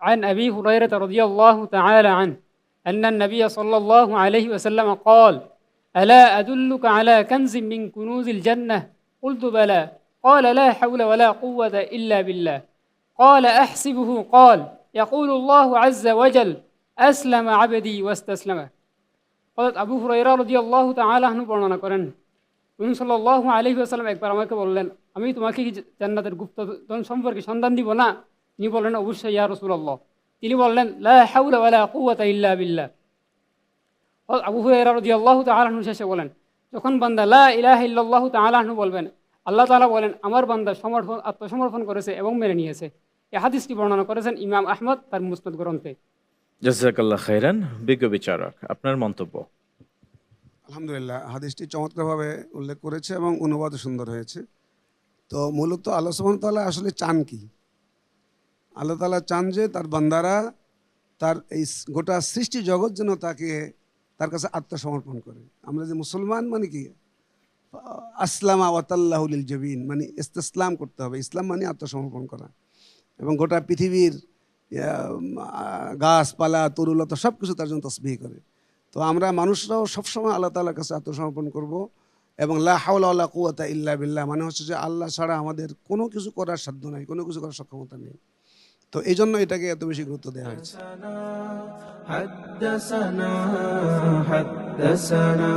عن أبي هريرة رضي الله تعالى عنه أن النبي صلى الله عليه وسلم قال ألا أدلك على كنز من كنوز الجنة قلت بلى قال لا حول ولا قوة إلا بالله قال أحسبه قال يقول الله عز وجل أسلم عبدي واستسلم হযরত আবু হুরাইরা রাদিয়াল্লাহু তাআলা আনহু বর্ণনা করেন রাসূল সাল্লাল্লাহু আলাইহি ওয়াসাল্লাম একবার আমাকে বললেন আমি তোমাকে কি জান্নাতের গুপ্তধন সম্পর্কে সন্ধান দিব না তিনি বললেন অবশ্যই ইয়া রাসূলুল্লাহ। তিনি বললেন লা হাওলা ওয়ালা কুওয়াতা ইল্লা বিল্লাহ। আবু হুরাইরা রাদিয়াল্লাহু তাআলা আনহু শেষে বলেন যখন বান্দা লা ইলাহা ইল্লাল্লাহু তাআলা আনহু বলবেন আল্লাহ তালা বলেন আমার বান্দা সমর্পণ আত্মসমর্পণ করেছে এবং মেনে নিয়েছে। এ হাদিসটি বর্ণনা করেছেন ইমাম আহমদ তার মুসনাদ গ্রন্থে। জাজাকাল্লাহ খাইরান বিজ্ঞ বিচারক আপনার মন্তব্য? আলহামদুলিল্লাহ হাদিসটি চমৎকারভাবে উল্লেখ করেছে এবং অনুবাদও সুন্দর হয়েছে। তো মূলত আল্লাহ সুবহান তাআলা আসলে চান কি? আল্লাহ তাআলা চান যে তার বান্দারা তার এই গোটা সৃষ্টি জগৎ যেন তাকে তার কাছে আত্মসমর্পণ করে। আমরা যে মুসলমান মানে কি? আসলামা ওয়াতাল্লাহুলিল জবিন মানে ইস্তেসলাম করতে হবে। ইসলাম মানে আত্মসমর্পণ করা। এবং গোটা পৃথিবীর গাছপালা, তরুলতা সব কিছু তার জন্য তসবিহ করে। তো আমরা মানুষরাও সবসময় আল্লাহ তাআলার কাছে আত্মসমর্পণ করব এবং লা হাওলা ওয়ালা কুওয়াতা ইল্লা বিল্লাহ মানে হচ্ছে যে আল্লাহ ছাড়া আমাদের কোনো কিছু করার সাধ্য নাই, কোনো কিছু করার সক্ষমতা নেই। তো এই জন্য এটাকে এত বেশি গুরুত্ব দেওয়া হয়েছে حدثنا حدثنا